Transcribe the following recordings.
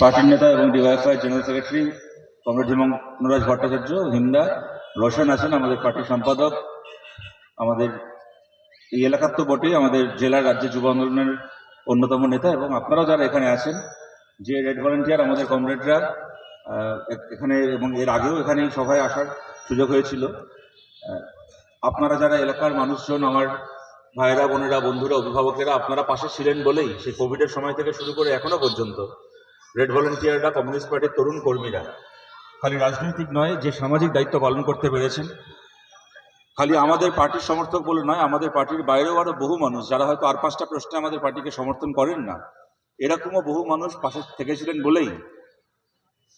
পার্টির নেতা এবং ডিওয়াইফআই জেনারেল সেক্রেটারি কমরেড হিমং নুরাজ ভট্টাচার্য হিন্দা রোশন আছেন আমাদের পার্টির সম্পাদক, আমাদের এই এলাকার তো বটেই, আমাদের জেলার রাজ্য যুব আন্দোলনের অন্যতম নেতা এবং আপনারাও যারা এখানে আছেন, যে রেড ভলেন্টিয়ার আমাদের কমরেডরা এখানে এবং এর আগেও এখানে সভায় আসার সুযোগ হয়েছিল। আপনারা যারা এলাকার মানুষজন, আমার ভাইয়েরা বোনেরা, বন্ধুরা, অভিভাবকেরা, আপনারা পাশে ছিলেন বলেই সেই কোভিডের সময় থেকে শুরু করে এখনও পর্যন্ত রেড ভলেন্টিয়াররা কমিউনিস্ট পার্টির তরুণ কর্মীরা। খালি রাজনৈতিক নয়, যে সামাজিক দায়িত্ব পালন করতে পেরেছেন। খালি আমাদের পার্টির সমর্থক বলে নয়, আমাদের পার্টির বাইরেও আরও বহু মানুষ, যারা হয়তো আর পাঁচটা প্রশ্নে আমাদের পার্টিকে সমর্থন করেন না। এরকমও বহু মানুষ পাশে থেকেছিলেন বলেই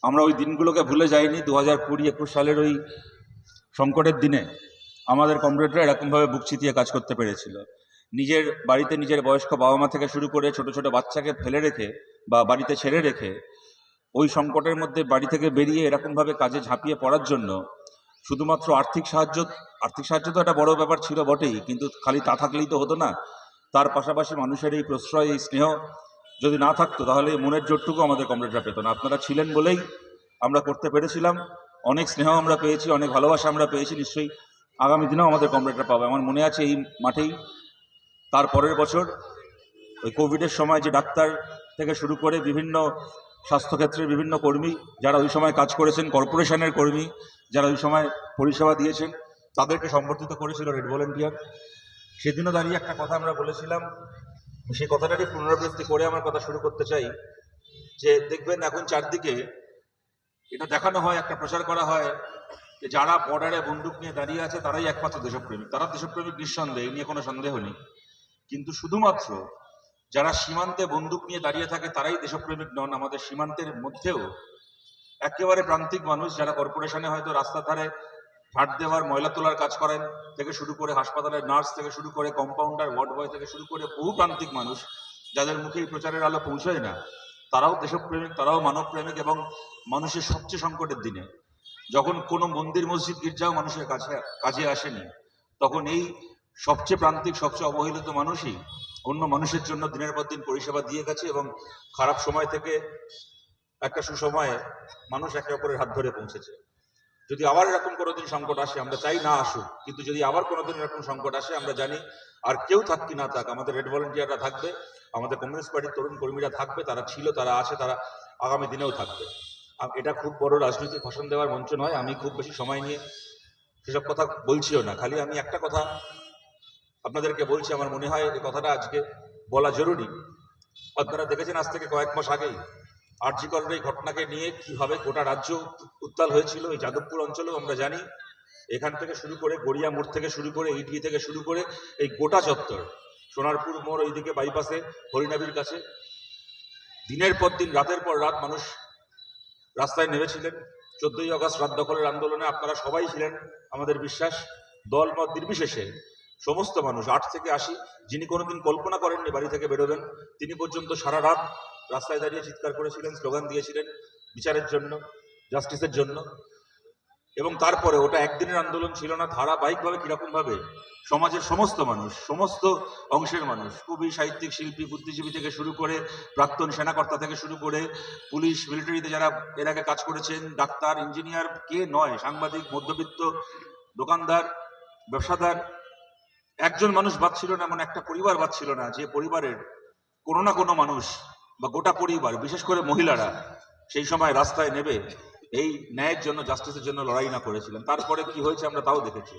আমরা ওই দিনগুলোকে ভুলে যাইনি দু হাজার কুড়ি একুশ সালের ওই সংকটের দিনে। আমাদের কমরেডরা এরকমভাবে বুক চিতিয়ে কাজ করতে পেরেছিল। নিজের বাড়িতে নিজের বয়স্ক বাবা মা থেকে শুরু করে ছোট ছোট বাচ্চাকে ফেলে রেখে বা বাড়িতে ছেড়ে রেখে ওই সংকটের মধ্যে বাড়ি থেকে বেরিয়ে এরকমভাবে কাজে ঝাঁপিয়ে পড়ার জন্য শুধুমাত্র আর্থিক সাহায্য আর্থিক সাহায্য তো একটা বড় ব্যাপার ছিল বটেই, কিন্তু খালি তা থাকলেই তো হতো না। তার পাশাপাশি মানুষের এই প্রশ্রয়, এই স্নেহ যদি না থাকতো, তাহলে মনের জোরটুকু আমাদের কমরেডরা পেত না। আপনারা ছিলেন বলেই আমরা করতে পেরেছিলাম। অনেক স্নেহ আমরা পেয়েছি, অনেক ভালোবাসা আমরা পেয়েছি নিশ্চয়ই। আগামী দিনেও আমাদের কমরেডরা পাবে। আমার মনে আছে এই মাঠেই তার পরের বছর ওই কোভিডের সময় যে ডাক্তার থেকে শুরু করে বিভিন্ন স্বাস্থ্যক্ষেত্রের বিভিন্ন কর্মী যারা ওই সময় কাজ করেছেন, কর্পোরেশনের কর্মী যারা ওই সময় পরিষেবা দিয়েছেন, তাদেরকে সম্বর্ধিত করেছিল রেড ভলেন্টিয়ার সেদিনও দাঁড়িয়ে একটা কথা আমরা বলেছিলাম, সেই কথাটারই পুনরাবৃত্তি করে আমার কথা শুরু করতে চাই, যে দেখবেন এখন চারদিকে এটা দেখানো হয়, একটা প্রচার করা হয়, যে যারা বর্ডারে বন্দুক নিয়ে দাঁড়িয়ে আছে, তারাই একমাত্র দেশপ্রেমিক। তারা দেশপ্রেমিক নিঃসন্দেহ এই নিয়ে কোনো সন্দেহ নেই। কিন্তু শুধুমাত্র যারা সীমান্তে বন্দুক নিয়ে দাঁড়িয়ে থাকে, তারাই দেশপ্রেমিক নন। আমাদের সীমান্তের মধ্যেও একেবারে প্রান্তিক মানুষ যারা কর্পোরেশনে হয়তো রাস্তার ধারে ঝাড় দেওয়ার, ময়লা তোলার কাজ করেন থেকে শুরু করে হাসপাতালের নার্স থেকে শুরু করে কম্পাউন্ডার ওয়ার্ড বয় থেকে শুরু করে বহু প্রান্তিক মানুষ যাদের মুখে এই প্রচারের আলো পৌঁছয় না, তারাও দেশপ্রেমিক, তারাও মানবপ্রেমিক এবং মানুষের সবচেয়ে সংকটের দিনে। যখন কোনো মন্দির, মসজিদ, গির্জাও মানুষের কাছে, কাজে আসেনি, তখন এই সবচেয়ে প্রান্তিক, সবচেয়ে অবহেলিত মানুষই অন্য মানুষের জন্য দিনের পর দিন পরিষেবা দিয়ে গেছে এবং খারাপ সময় থেকে একটা সুসময়ে মানুষ একে অপরের হাত ধরে পৌঁছেছে। যদি আবার এরকম কোনোদিন সংকট আসে, আমরা চাই না আসুক, কিন্তু যদি আবার কোনোদিন এরকম সংকট আসে, আমরা জানি আর কেউ থাক কি না থাক, আমাদের রেড ভলেন্টিয়াররা থাকবে, আমাদের কমিউনিস্ট পার্টির তরুণ কর্মীরা থাকবে, তারা ছিল, তারা আছে, তারা আগামী দিনেও থাকবে। এটা খুব বড় রাজনৈতিক ভাষণ দেওয়ার মঞ্চ নয়, আমি খুব বেশি সময় নিয়ে সেসব কথা বলছিও না, খালি আমি একটা কথা আপনাদেরকে বলছি, আমার মনে হয় এই কথাটা আজকে বলা জরুরি। আপনারা দেখেছেন আজ থেকে কয়েক মাস আগেই আরজিকরের এই ঘটনাকে নিয়ে কীভাবে গোটা রাজ্য উত্তাল হয়েছিল, এই যাদবপুর অঞ্চলেও আমরা জানি। এখান থেকে শুরু করে গড়িয়া মোড় থেকে শুরু করে ইডি থেকে শুরু করে এই গোটা চত্বর, সোনারপুর মোড় ওইদিকে বাইপাসে হরিনাবির কাছে। দিনের পর দিন, রাতের পর রাত মানুষ রাস্তায় নেমেছিলেন। চোদ্দই আগস্ট রাত দখলের আন্দোলনে আপনারা সবাই ছিলেন, আমাদের বিশ্বাস। দল মত নির্বিশেষে সমস্ত মানুষ, আট থেকে আশি, যিনি কোনোদিন কল্পনা করেননি বাড়ি থেকে বেরোবেন, তিনি পর্যন্ত সারা রাত রাস্তায় দাঁড়িয়ে চিৎকার করেছিলেন, স্লোগান দিয়েছিলেন, বিচারের জন্য, জাস্টিসের জন্য। এবং তারপরে ওটা একদিনের আন্দোলন ছিল না, ধারাবাহিকভাবে কীরকমভাবে সমাজের সমস্ত মানুষ, সমস্ত অংশের মানুষ, কবি, সাহিত্যিক, শিল্পী, বুদ্ধিজীবী থেকে শুরু করে প্রাক্তন সেনাকর্তা থেকে শুরু করে পুলিশ, মিলিটারিতে যারা এর আগে কাজ করেছেন, ডাক্তার, ইঞ্জিনিয়ার, কে নয়, সাংবাদিক, মধ্যবিত্ত, দোকানদার, ব্যবসাদার একজন মানুষ বাদ ছিল না, এমন একটা পরিবার বাদ ছিল না, যে পরিবারের কোনো না কোনো মানুষ বা গোটা পরিবার, বিশেষ করে মহিলারা, সেই সময় রাস্তায় নেবে, এই ন্যায়ের জন্য জাস্টিসের জন্য লড়াই না করেছিলেন। তারপরে কি হয়েছে আমরা তাও দেখেছি।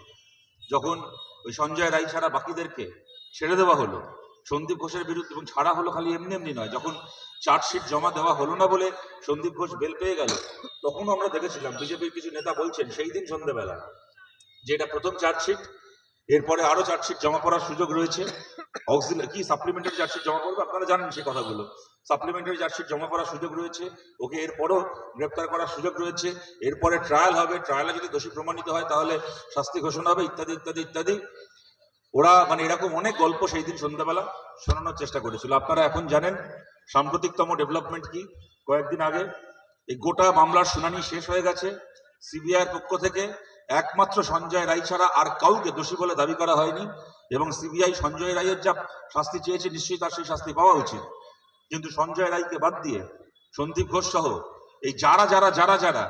যখন ওই সঞ্জয় রায় ছাড়া বাকিদেরকে ছেড়ে দেওয়া হলো, সন্দীপ ঘোষের বিরুদ্ধে, এবং ছাড়া হলো খালি এমনি এমনি নয়, যখন চার্জশিট জমা দেওয়া হলো না বলে সন্দীপ ঘোষ বেল পেয়ে গেল, তখনও আমরা দেখেছিলাম, বিজেপির কিছু নেতা বলছেন, সেই দিন সন্ধ্যেবেলা যে এটা প্রথম চার্জশিট এরপরে আরও চার্জশিট জমা করার সুযোগ রয়েছে। অক্সিলারি কি সাপ্লিমেন্টারি চার্জশিট জমা করবে? আপনারা জানেন সেই কথাগুলো। সাপ্লিমেন্টারি চার্জশিট জমা করার সুযোগ রয়েছে। ওকে এরপরও গ্রেপ্তার করার সুযোগ রয়েছে। এরপরে ট্রায়াল হবে। ট্রায়ালে যদি দোষী প্রমাণিত হয়, তাহলে শাস্তি ঘোষণা হবে, ইত্যাদি ইত্যাদি ইত্যাদি। ওরা মানে এরকম অনেক গল্প সেই দিন সন্ধ্যাবেলা শোনানোর চেষ্টা করেছিল। আপনারা এখন জানেন সাম্প্রতিকতম ডেভেলপমেন্ট কি? কয়েকদিন আগে এই গোটা মামলার শুনানি শেষ হয়ে গেছে। সিবিআইয়ের পক্ষ থেকে একমাত্র সঞ্জয় রায় ছাড়া আর কাউকে দোষী বলে দাবি করা হয়নি এবং সিবিআই সঞ্জয় রায়ের যা শাস্তি চেয়েছে নিশ্চয়ই তার সেই শাস্তি পাওয়া উচিত। কিন্তু সঞ্জয় রায়কে বাদ দিয়ে সন্দীপ ঘোষ সহ এই যারা যারা যারা যারা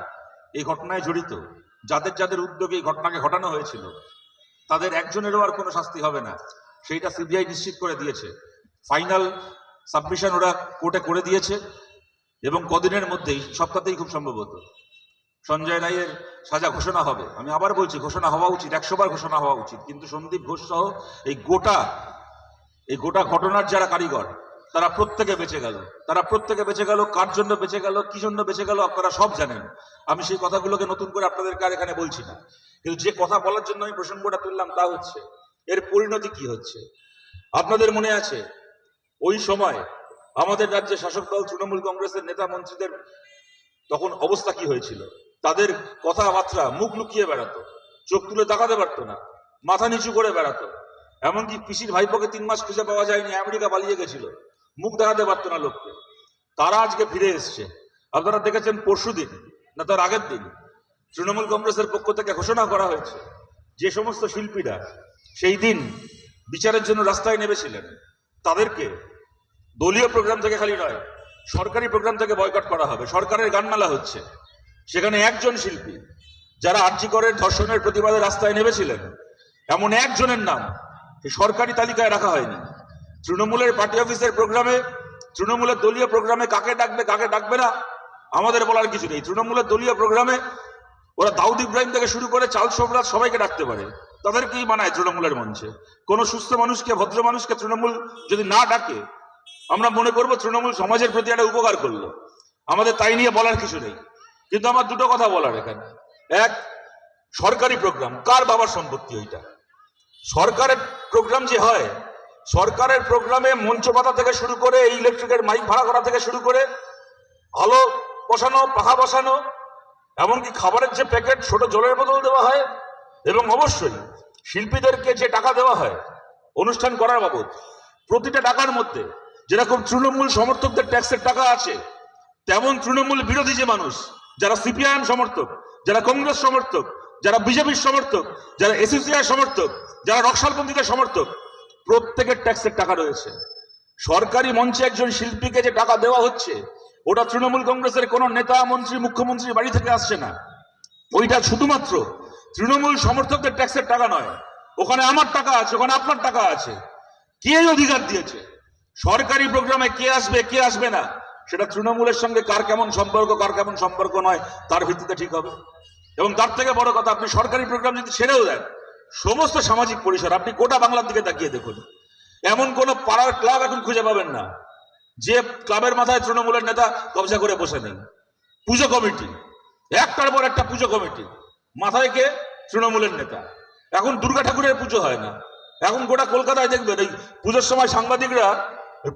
এই ঘটনায় জড়িত, যাদের যাদের উদ্যোগে এই ঘটনাকে ঘটানো হয়েছিল, তাদের একজনেরও আর কোনো শাস্তি হবে না। সেইটা সিবিআই নিশ্চিত করে দিয়েছে। ফাইনাল সাবমিশন ওরা কোর্টে করে দিয়েছে এবং কদিনের মধ্যেই, সপ্তাহতেই খুব সম্ভবত। সঞ্জয় রায়ের সাজা ঘোষণা হবে। আমি আবার বলছি, ঘোষণা হওয়া উচিত একশোবার ঘোষণা হওয়া উচিত। কিন্তু সন্দীপ ঘোষ সহ এই গোটা এই গোটা ঘটনার যারা কারিগর, তারা প্রত্যেকে বেঁচে গেল। তারা প্রত্যেকে বেঁচে গেল, কার জন্য বেঁচে গেল, কি জন্য বেঁচে গেল, আপনারা সব জানেন। আমি সেই কথাগুলোকে নতুন করে আপনাদেরকে আর এখানে বলছি না। কিন্তু যে কথা বলার জন্য আমি প্রসঙ্গটা তুললাম তা হচ্ছে, এর পরিণতি কি হচ্ছে? আপনাদের মনে আছে, ওই সময় আমাদের রাজ্যে শাসক দল, তৃণমূল কংগ্রেসের নেতা মন্ত্রীদের তখন অবস্থা কি হয়েছিল? তাদের কথাবার্তা মুখ লুকিয়ে বেড়াতো, চোখ তুলে তাকাতে পারতো না, মাথা নিচু করে বেড়াতো। এমনকি পিসির ভাইপোকে তিন মাস খুঁজে পাওয়া যায়নি, আমেরিকা পালিয়ে গেছিল, মুখ দেখাতে পারতো না লোককে। তারা আজকে ফিরে এসছে। আপনারা দেখেছেন পরশু দিন, না তার আগের দিন, তৃণমূল কংগ্রেসের পক্ষ থেকে ঘোষণা করা হয়েছে, যে সমস্ত শিল্পীরা সেই দিন বিচারের জন্য রাস্তায় নেমেছিলেন। তাদেরকে দলীয় প্রোগ্রাম থেকে খালি নয়, সরকারি প্রোগ্রাম থেকে বয়কট করা হবে। সরকারের গানমেলা হচ্ছে। সেখানে একজন শিল্পী, যারা আর্যিকরের ধর্ষণের প্রতিবাদে রাস্তায় নেমেছিলেন, এমন একজনের নাম সরকারি তালিকায় রাখা হয়নি? তৃণমূলের পার্টি অফিসের প্রোগ্রামে, তৃণমূলের দলীয় প্রোগ্রামে কাকে ডাকবে কাকে ডাকবে না, আমাদের বলার কিছু নেই। তৃণমূলের দলীয় প্রোগ্রামে ওরা দাউদ ইব্রাহিম থেকে শুরু করে চাল সোমরাজ সবাইকে ডাকতে পারে। তাদেরকেই মানায় তৃণমূলের মঞ্চে? কোনো সুস্থ মানুষকে, ভদ্র মানুষকে তৃণমূল যদি না ডাকে, আমরা মনে করব তৃণমূল সমাজের প্রতি একটা উপকার করল। আমাদের তাই নিয়ে বলার কিছু নেই। কিন্তু আমার দুটো কথা বলার এখানে। এক, সরকারি প্রোগ্রাম। কার বাবার সম্পত্তি ওইটা? সরকারের প্রোগ্রাম যে হয়, সরকারের প্রোগ্রামে মঞ্চ পাতা থেকে শুরু করে এই ইলেকট্রিকের মাইক ভাড়া করা থেকে শুরু করে আলো বসানো, পাখা বসানো, এমনকি খাবারের যে প্যাকেট ছোট জলের বোতল দেওয়া হয়, এবং অবশ্যই শিল্পীদেরকে যে টাকা দেওয়া হয়, অনুষ্ঠান করার বাবদ, প্রতিটা টাকার মধ্যে যেরকম তৃণমূল সমর্থকদের ট্যাক্সের টাকা আছে, তেমন তৃণমূল বিরোধী যে মানুষ যারা সিপিআইএম সমর্থক, যারা কংগ্রেস সমর্থক, যারা বিজেপির সমর্থক, যারা এসিসিআই সমর্থক, যারা নকশালপন্থীদের সমর্থক, প্রত্যেকের ট্যাক্সের টাকা রয়েছে। সরকারি মঞ্চে একজন শিল্পীকে যে টাকা দেওয়া হচ্ছে, ওটা তৃণমূল কংগ্রেসের কোন নেতা, মন্ত্রী মুখ্যমন্ত্রী বাড়ি থেকে আসছে না। ওইটা শুধুমাত্র তৃণমূল সমর্থকদের ট্যাক্সের টাকা নয়, ওখানে আমার টাকা আছে, ওখানে আপনার টাকা আছে। কে অধিকার দিয়েছে? সরকারি প্রোগ্রামে কে আসবে কে আসবে না? সেটা তৃণমূলের সঙ্গে কার কেমন সম্পর্ক, কার কেমন সম্পর্ক নয়, তার ভিত্তিতে ঠিক হবে। এবং তার থেকে বড় কথা, আপনি সরকারি প্রোগ্রাম যদি ছেড়েও দেন, সমস্ত সামাজিক পরিসর, আপনি গোটা বাংলার দিকে তাকিয়ে দেখুন। এমন কোন পাড়ার ক্লাব এখন খুঁজে পাবেন না, যে ক্লাবের মাথায় তৃণমূলের নেতা কবজা করে বসে নেই। পুজো কমিটি, একটার পর একটা পুজো কমিটি, মাথায় কে? তৃণমূলের নেতা। এখন দুর্গা ঠাকুরের পুজো হয় না। এখন গোটা কলকাতায় দেখবেন, এই পুজোর সময় সাংবাদিকরা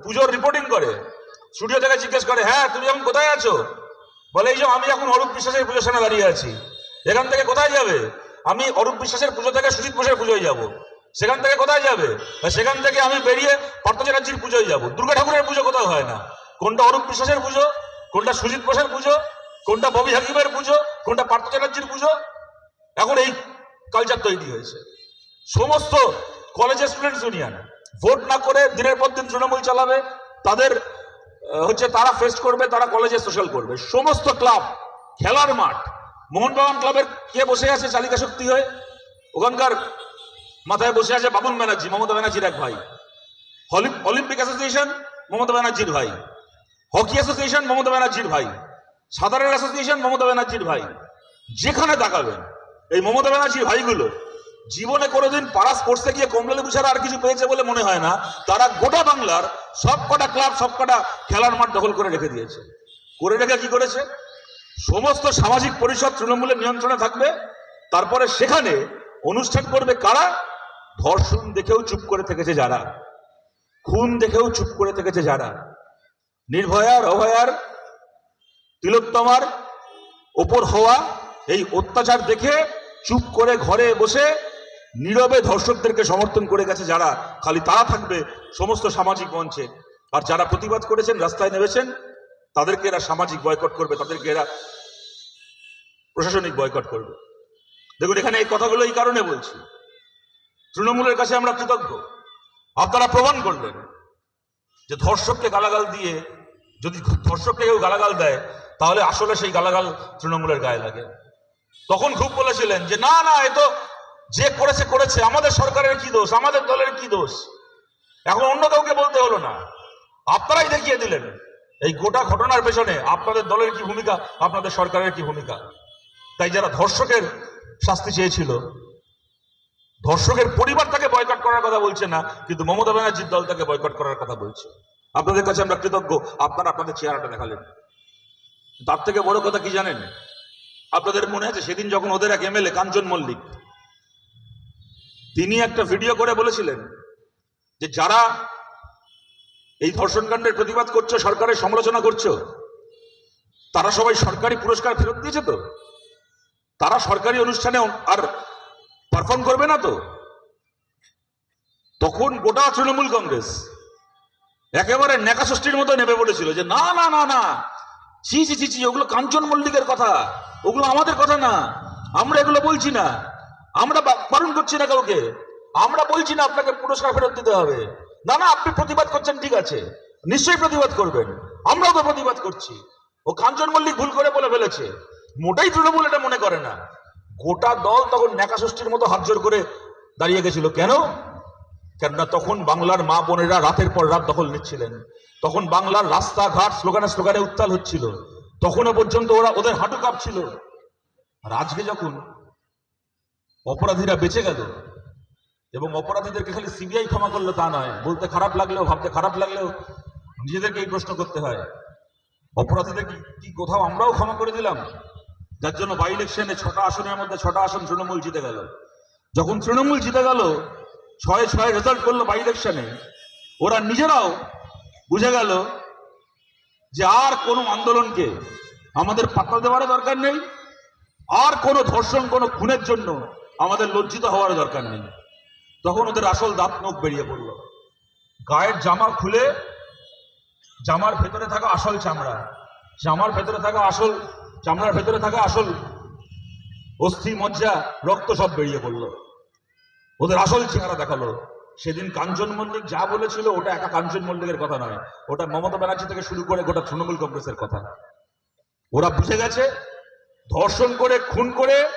পুজোর রিপোর্টিং করে স্টুডিও থেকে জিজ্ঞেস করে হ্যাঁ তুমি এখন কোথায় আছো? বলে, এই যে আমি এখন অরূপ বিশ্বাসের পুজোর সামনে দাঁড়িয়ে আছি। এখান থেকে কোথায় যাবে? আমি অরূপ বিশ্বাসের পুজো থেকে সুজিত বোসের পুজোয় যাব। সেখান থেকে কোথায় যাবে? সেখান থেকে আমি বেরিয়ে পার্থ চ্যাটার্জির পুজোয় যাব। দুর্গা ঠাকুরের পুজো কোথাও হয় না। কোনটা অরূপ বিশ্বাসের পুজো? কোনটা সুজিত বোসের পুজো? কোনটা ববি হাকিমের পুজো? কোনটা পার্থ চ্যাটার্জির পুজো? এখন এই কালচার তৈরি হয়েছে। সমস্ত কলেজের স্টুডেন্টস ইউনিয়ন ভোট না করে দিনের পর দিন তৃণমূল চালাবে। তাদের হচ্ছে তারা ফেস্ট করবে, তারা কলেজে সোশ্যাল করবে। সমস্ত ক্লাব খেলার মাঠ, মোহনবাগান ক্লাবের কে বসে আছে চালিকা শক্তি হয়ে? ওখানকার মাথায় বসে আছে বাবুল ব্যানার্জি, মমতা ব্যানার্জির এক ভাই। অলিম্পিক অ্যাসোসিয়েশন মমতা ব্যানার্জির ভাই। হকি অ্যাসোসিয়েশন মমতা ব্যানার্জির ভাই। সাঁতারের অ্যাসোসিয়েশন মমতা ব্যানার্জির ভাই। যেখানে তাকাবেন, এই মমতা ব্যানার্জির ভাইগুলো জীবনে কোনোদিন পাড়া স্পোর্টসে গিয়ে কমলালেবু ছাড়া আর কিছু পেয়েছে বলে মনে হয় না। তারা গোটা বাংলার সব কটা ক্লাব সব কটা খেলার মাঠ দখল করে রেখে দিয়েছে। করে রেখে কি করেছে? সমস্ত সামাজিক পরিষদ তৃণমূলের নিয়ন্ত্রণে থাকবে। তারপরে সেখানে অনুষ্ঠান করবে কারা? ধর্ষণ দেখেও চুপ করে থেকেছে যারা। খুন দেখেও চুপ করে থেকেছে যারা। নির্ভয়ার, অভয়ার, তিলোত্তমার ওপর হওয়া এই অত্যাচার দেখে চুপ করে ঘরে বসে নীরবে ধর্ষকদেরকে সমর্থন করে গেছে যারা, খালি তারা থাকবে সমস্ত সামাজিক মঞ্চে। আর যারা প্রতিবাদ করেছেন, রাস্তায় নেমেছেন, তাদেরকে এরা সামাজিক বয়কট করবে, তাদেরকে এরা প্রশাসনিক বয়কট করবে। দেখুন, এখানে এই কথাগুলো এই কারণে বলছি। তৃণমূলের কাছে আমরা কৃতজ্ঞ। আপনারা প্রমাণ করলেন যে ধর্ষককে গালাগাল দিয়ে, যদি ধর্ষককে কেউ গালাগাল দেয়, তাহলে আসলে সেই গালাগাল তৃণমূলের গায়ে লাগে। তখন খুব বলেছিলেন যে, না না, এ তো যে করেছে করেছে। আমাদের সরকারের কি দোষ? আমাদের দলের কি দোষ? এখন অন্য কাউকে বলতে হলো না। আপনারাই দেখিয়ে দিলেন। এই গোটা ঘটনার পেছনে আপনাদের দলের কি ভূমিকা? আপনাদের সরকারের কি ভূমিকা? তাই যারা ধর্ষকের শাস্তি চেয়েছিল, ধর্ষকের পরিবার তাকে বয়কট করার কথা বলছে না, কিন্তু মমতা ব্যানার্জির দল তাকে বয়কট করার কথা বলছে। আপনাদের কাছে আমরা কৃতজ্ঞ। আপনারা আপনাদের চেহারাটা দেখালেন। তার থেকে বড় কথা কি জানেন? আপনাদের মনে আছে সেদিন যখন ওদের এক এমএলএ, কাঞ্চন মল্লিক তিনি একটা ভিডিও করে বলেছিলেন যে যারা এই ধর্ষণকাণ্ডের প্রতিবাদ করছ, সরকারের সমালোচনা করছ, তারা সবাই সরকারি পুরস্কার ফেরত দিয়েছে তো? তারা সরকারি অনুষ্ঠানে আর পারফর্ম করবে না তো? তখন গোটা তৃণমূল কংগ্রেস একেবারে নেকা ষষ্ঠীর মতো নেমে পড়েছিল যে না না না না, ছি ছি ছি ছি, ওগুলো কাঞ্চন মল্লিকের কথা, ওগুলো আমাদের কথা না, আমরা এগুলো বলছি না। আমরা বারণ করছি না কাউকে। আমরা বলছি না আপনাকে পুরস্কার ফেরত দিতে হবে। না না, আপনি প্রতিবাদ করছেন, ঠিক আছে। নিশ্চয়ই প্রতিবাদ করবেন। আমরাও তো প্রতিবাদ করছি। ও কাঞ্চন মল্লিক ভুল করে বলে ফেলেছে। মোটাই তৃণমূল এটা মনে করে না। গোটা দল তখন নেকা ষষ্ঠীর মতো হাত জোর করে দাঁড়িয়ে গেছিল। কেন? কেননা তখন বাংলার মা বোনেরা রাতের পর রাত দখল নিচ্ছিলেন। তখন বাংলার রাস্তাঘাট স্লোগানে স্লোগানে উত্তাল হচ্ছিল। তখনও পর্যন্ত ওরা ওদের হাঁটু কাঁপছিল। আর আজকে যখন অপরাধীরা বেঁচে গেল। এবং অপরাধীদেরকে খালি সিবিআই ক্ষমা করল তা নয়, বলতে খারাপ লাগলেও, ভাবতে খারাপ লাগলেও নিজেদেরকে এই প্রশ্ন করতে হয়। অপরাধীদের কি কোথাও আমরাও ক্ষমা করে দিলাম? যার জন্য বাই ইলেকশনে ছটা আসনের মধ্যে ছটা আসন তৃণমূল জিতে গেল। যখন তৃণমূল জিতে গেল, ছয় ছয় রেজাল্ট করল বাই ইলেকশনে ওরা নিজেরাও বুঝে গেল যে আর কোনো আন্দোলনকে আমাদের পাত্তা দেওয়ার দরকার নেই, আর কোনো ধর্ষণ, কোনো খুনের জন্য আমাদের লজ্জিত হওয়ার দরকার নেই। তখন ওদের আসল দাঁত মুখ বেরিয়ে পড়ল। গায়ের জামা খুলে জামার ভেতরে থাকা আসল চামড়া, জামার ভেতরে থাকা আসল, চামড়ার ভেতরে থাকা আসল অস্থি, মজ্জা, রক্ত সব বেরিয়ে পড়ল। ওদের আসল চেহারা দেখাল। সেদিন কাঞ্চন মল্লিক যা বলেছিল, ওটা একা কাঞ্চন মল্লিকের কথা নয়। ওটা মমতা ব্যানার্জি থেকে শুরু করে গোটা তৃণমূল কংগ্রেসের কথা। ওরা বুঝে গেছে, ধর্ষণ করে, খুন করে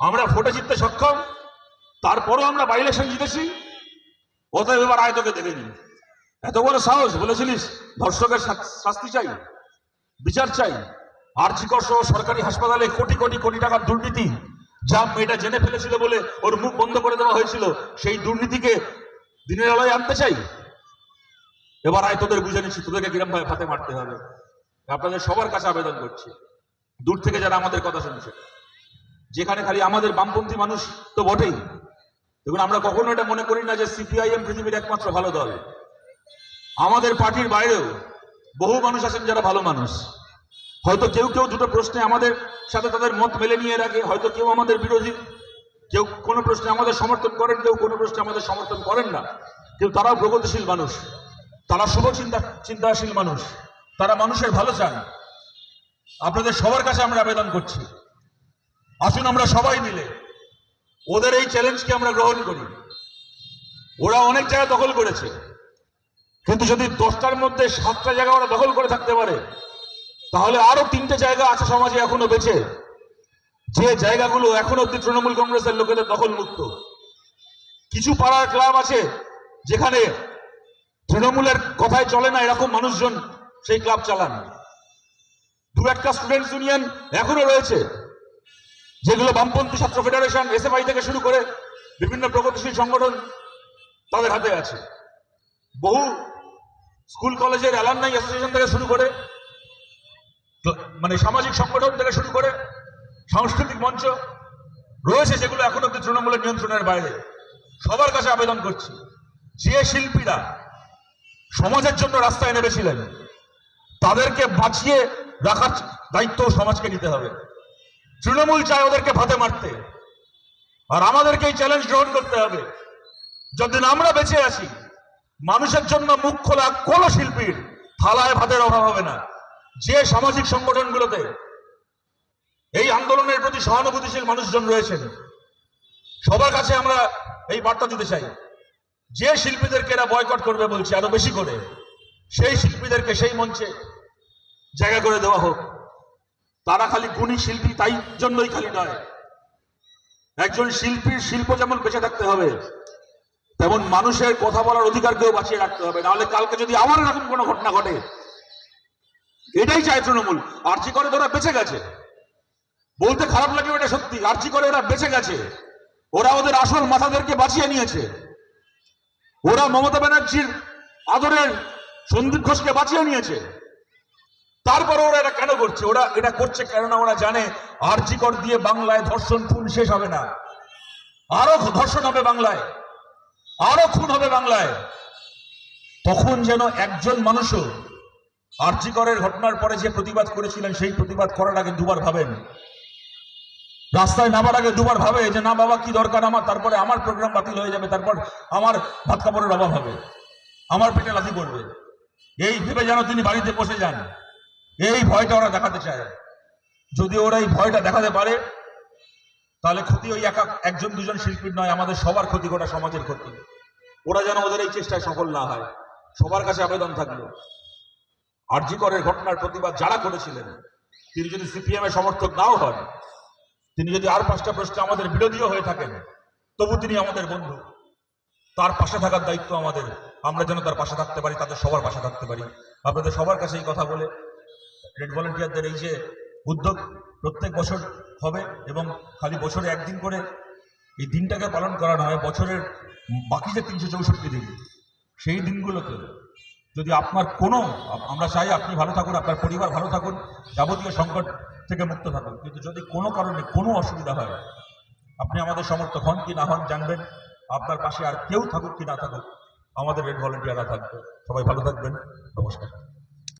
আমরা ভোটে জিততে সক্ষম, তারপরও আমরা বাই ইলেকশন জিতেছি। অতএব এবার আয় তোকে দেখে নি এত বড় সাহস, বলেছিলিস, ধর্ষকের শাস্তি চাই, বিচার চাই। আর্জিকর সহ সরকারি হাসপাতালে কোটি কোটি কোটি টাকার দুর্নীতি, যা মেয়েটা জেনে ফেলেছিল বলে ওর মুখ বন্ধ করে দেওয়া হয়েছিল, সেই দুর্নীতিকে দিনের আলোয় আনতে চাই। এবার আয় তোদের বুঝে নিচ্ছি, তোদেরকে কিরম ভাবে ফাতে মারতে হবে। আপনাদের সবার কাছে আবেদন করছি। দূর থেকে যারা আমাদের কথা শুনছে। যেখানে খালি আমাদের বামপন্থী মানুষ তো বটেই। দেখুন, আমরা কখনো এটা মনে করি না যে সিপিআইএম পৃথিবীর একমাত্র ভালো দল। আমাদের পার্টির বাইরেও বহু মানুষ আছেন যারা ভালো মানুষ। হয়তো কেউ কেউ দুটো প্রশ্নে আমাদের সাথে তাদের মত মেলে নিয়ে রাখে হয়তো কেউ আমাদের বিরোধী, কেউ কোনো প্রশ্নে আমাদের সমর্থন করেন, কেউ কোনো প্রশ্নে আমাদের সমর্থন করেন না। কেউ তারাও প্রগতিশীল মানুষ। তারা শুভ চিন্তা, চিন্তাশীল মানুষ। তারা মানুষের ভালো চান আপনাদের সবার কাছে আমরা আবেদন করছি। আসুন আমরা সবাই মিলে ওদের এই চ্যালেঞ্জকে আমরা গ্রহণ করি। ওরা অনেক জায়গা দখল করেছে। কিন্তু যদি দশটার মধ্যে সাতটা জায়গা ওরা দখল করে থাকতে পারে, তাহলে আরও তিনটে জায়গা আছে সমাজে এখনও বেঁচে। যে জায়গাগুলো এখনও অব্দি তৃণমূল কংগ্রেসের লোকেদের দখল মুক্ত কিছু পাড়ার ক্লাব আছে যেখানে তৃণমূলের কথায় চলে না এরকম মানুষজন সেই ক্লাব চালান। দু একটা স্টুডেন্টস ইউনিয়ন এখনও রয়েছে। যেগুলো বামপন্থী ছাত্র ফেডারেশন এসএফআই থেকে শুরু করে বিভিন্ন প্রগতিশীল সংগঠন তাদের হাতে আছে। বহু স্কুল, কলেজের অ্যালামনাই অ্যাসোসিয়েশন থেকে শুরু করে মানে সামাজিক সংগঠন থেকে শুরু করে সাংস্কৃতিক মঞ্চ রয়েছে যেগুলো এখন অব্দি তৃণমূলের নিয়ন্ত্রণের বাইরে। সবার কাছে আবেদন করছি, যে শিল্পীরা সমাজের জন্য রাস্তায় নেমেছিলেন, তাদেরকে বাঁচিয়ে রাখার দায়িত্ব সমাজকে নিতে হবে। তৃণমূল চায় ওদেরকে ভাতে মারতে। আর আমাদেরকে এই চ্যালেঞ্জ গ্রহণ করতে হবে। যতদিন আমরা বেঁচে আছি, মানুষের জন্য মুখ খোলা কোন শিল্পীর থালায় ভাতের অভাব হবে না। যে সামাজিক সংগঠনগুলোতে এই আন্দোলনের প্রতি সহানুভূতিশীল মানুষজন রয়েছেন, সবার কাছে আমরা এই বার্তা দিতে চাই। যে শিল্পীদেরকে এরা বয়কট করবে বলছে, আরও বেশি করে, সেই শিল্পীদেরকে সেই মঞ্চে জায়গা করে দেওয়া হোক। তারা খালি গুণী শিল্পী, তাই জন্যই খালি নয়। একজন শিল্পীর শিল্প যেমন বেঁচে থাকতে হবে, তেমন মানুষের কথা বলার অধিকারকেও বাঁচিয়ে রাখতে হবে। নাহলে কালকে যদি আবার এরকম কোনো ঘটনা ঘটে, এটাই চায় তৃণমূল আর্জি করে ওরা বেঁচে গেছে। বলতে খারাপ লাগে ওটা সত্যি আর্জি করে ওরা বেঁচে গেছে, ওরা ওদের আসল মাথাদেরকে বাঁচিয়ে নিয়েছে। ওরা মমতা ব্যানার্জির আদরের সন্দীপ ঘোষকে বাঁচিয়ে নিয়েছে। তারপর ওরা এটা কেন করছে? ওরা এটা করছে কেননা ওরা জানে আর্জি কর দিয়ে বাংলায় ধর্ষণ, খুন শেষ হবে না। আরও ধর্ষণ হবে বাংলায়। আরও খুন হবে বাংলায়। তখন যেন একজন মানুষও আর্জি করের ঘটনার পরে যে প্রতিবাদ করেছিলেন, সেই প্রতিবাদ করার আগে দুবার ভাবেন। রাস্তায় নামার আগে দুবার ভাবে যে, না বাবা, কি দরকার আমার? তারপরে আমার প্রোগ্রাম বাতিল হয়ে যাবে, তারপর আমার ভাত কাপড়ের অভাব হবে। আমার পেটে লাথি পড়বে। এই ভেবে যেন তিনি বাড়িতে বসে যান। এই ভয়টা ওরা দেখাতে চায়। যদি ওরা এই ভয়টা দেখাতে পারে, তাহলে ক্ষতি ওই একা একজন, দুজন শিল্পীর নয়, আমাদের সবার ক্ষতি গোটা সমাজের ক্ষতি। ওরা যেন ওদের এই চেষ্টায় সফল না হয়। সবার কাছে আবেদন থাকল। আরজি করের ঘটনার প্রতিবাদ যারা করেছিলেন, তিনি যদি সিপিএম এর সমর্থক নাও হন, তিনি যদি আর পাঁচটা প্রশ্নে আমাদের বিরোধীও হয়ে থাকেন, তবু তিনি আমাদের বন্ধু। তার পাশে থাকার দায়িত্ব আমাদের। আমরা যেন তার পাশে থাকতে পারি, তাদের সবার পাশে থাকতে পারি। আপনাদের সবার কাছে এই কথা বলে রেড ভলেন্টিয়ারদের এই যে উদ্যোগ প্রত্যেক বছর হবে এবং খালি বছরে একদিন করে এই দিনটাকে পালন করা নয় বছরের বাকি যে তিনশো চৌষট্টি দিন, সেই দিনগুলোতে যদি আপনার কোনো, আমরা চাই আপনি ভালো থাকুন, আপনার পরিবার ভালো থাকুন, যাবতীয় সংকট থেকে মুক্ত থাকুন। কিন্তু যদি কোনো কারণে কোনো অসুবিধা হয়, আপনি আমাদের সমর্থক হন কি না হন জানবেন। আপনার পাশে আর কেউ থাকুক কি না থাকুক, আমাদের রেড ভলেন্টিয়াররা থাকবে। সবাই ভালো থাকবেন। নমস্কার।